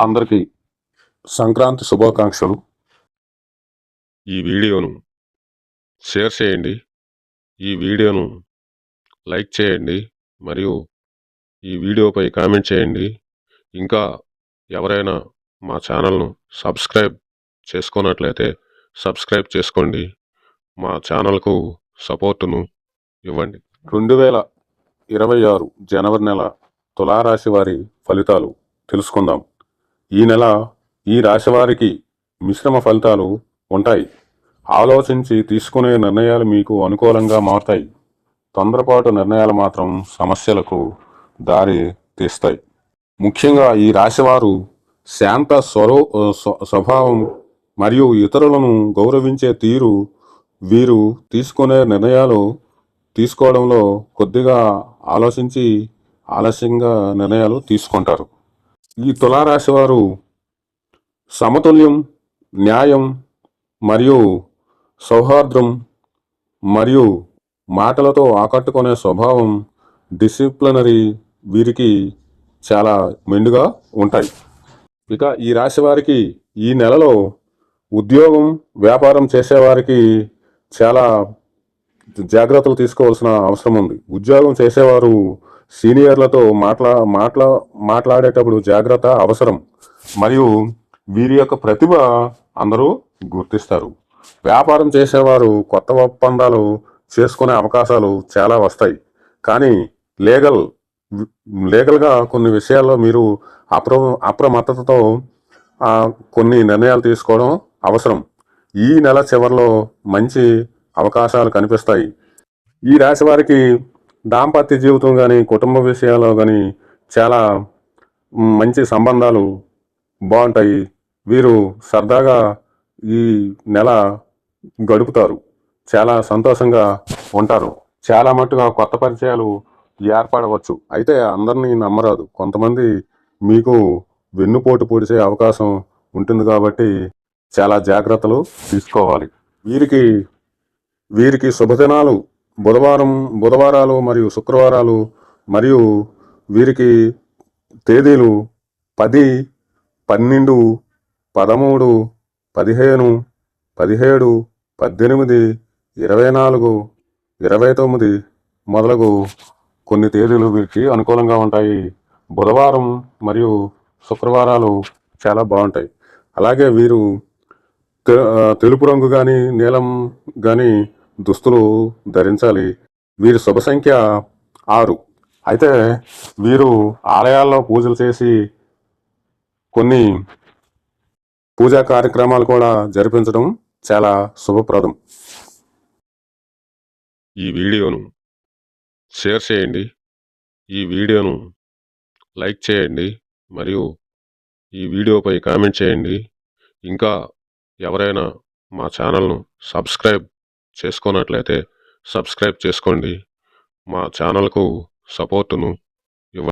అందరికీ సంక్రాంతి శుభాకాంక్షలు. ఈ వీడియోను షేర్ చేయండి. ఈ వీడియోను లైక్ చేయండి మరియు ఈ వీడియోపై కామెంట్ చేయండి. ఇంకా ఎవరైనా మా ఛానల్ను సబ్స్క్రైబ్ చేసుకున్నట్లయితే సబ్స్క్రైబ్ చేసుకోండి. మా ఛానల్కు సపోర్టును ఇవ్వండి. రెండు వేల ఇరవై ఆరు జనవరి నెల తులారాశి వారి ఫలితాలు తెలుసుకుందాం. ఈ నెల ఈ రాశి వారికి మిశ్రమ ఫలితాలు ఉంటాయి. ఆలోచించి తీసుకునే నిర్ణయాలు మీకు అనుకూలంగా మారుతాయి. తొందరపాటు నిర్ణయాలు మాత్రం సమస్యలకు దారి తీస్తాయి. ముఖ్యంగా ఈ రాశివారు శాంత స్వరూ స్వభావం మరియు ఇతరులను గౌరవించే తీరు వీరు తీసుకునే నిర్ణయాలు తీసుకోవడంలో కొద్దిగా ఆలోచించి ఆలస్యంగా నిర్ణయాలు తీసుకుంటారు. ఈ తులారాశి వారు సమతుల్యం న్యాయం మరియు సౌహార్ద్రం మరియు మాటలతో ఆకట్టుకునే స్వభావం డిసిప్లినరీ వీరికి చాలా మెండుగా ఉంటాయి. ఇక ఈ రాశి వారికి ఈ నెలలో ఉద్యోగం వ్యాపారం చేసేవారికి చాలా జాగ్రత్తలు తీసుకోవాల్సిన అవసరం ఉంది. ఉద్యోగం చేసేవారు సీనియర్లతో మాట్లా మాట్లా మాట్లాడేటప్పుడు జాగ్రత్త అవసరం. మరియు వీరి యొక్క ప్రతిభ అందరూ గుర్తిస్తారు. వ్యాపారం చేసేవారు కొత్త ఒప్పందాలు చేసుకునే అవకాశాలు చాలా వస్తాయి. కానీ లీగల్ లీగల్గా కొన్ని విషయాల్లో మీరు అప్ర అప్రమత్తతతో కొన్ని నిర్ణయాలు తీసుకోవడం అవసరం. ఈ నెల చివరిలో మంచి అవకాశాలు కనిపిస్తాయి. ఈ రాశి వారికి దాంపత్య జీవితం కానీ కుటుంబ విషయాల్లో కానీ చాలా మంచి సంబంధాలు బాగుంటాయి. వీరు సరదాగా ఈ నెల గడుపుతారు. చాలా సంతోషంగా ఉంటారు. చాలా మట్టుగా కొత్త పరిచయాలు ఏర్పడవచ్చు. అయితే అందరినీ నమ్మరాదు. కొంతమంది మీకు వెన్నుపోటు పొడిచే అవకాశం ఉంటుంది కాబట్టి చాలా జాగ్రత్తలు తీసుకోవాలి. వీరికి వీరికి శుభదినాలు. బుధవారం బుధవారాలు మరియు శుక్రవారాలు మరియు వీరికి తేదీలు పది పన్నెండు పదమూడు పదిహేను పదిహేడు పద్దెనిమిది ఇరవై నాలుగు ఇరవై తొమ్మిది మొదలగు కొన్ని తేదీలు వీరికి అనుకూలంగా ఉంటాయి. బుధవారం మరియు శుక్రవారాలు చాలా బాగుంటాయి. అలాగే వీరు తెలుపు రంగు కానీ నీలం కానీ దుస్తులు ధరించాలి. వీరి శుభ సంఖ్య ఆరు. అయితే వీరు ఆలయాల్లో పూజలు చేసి కొన్ని పూజా కార్యక్రమాలు కూడా జరిపించడం చాలా శుభప్రదం. ఈ వీడియోను షేర్ చేయండి. ఈ వీడియోను లైక్ చేయండి మరియు ఈ వీడియోపై కామెంట్ చేయండి. ఇంకా ఎవరైనా మా ఛానల్ను సబ్స్క్రైబ్ చేసుకున్నట్లయితే సబ్స్క్రైబ్ చేసుకోండి. మా ఛానల్కు సపోర్టును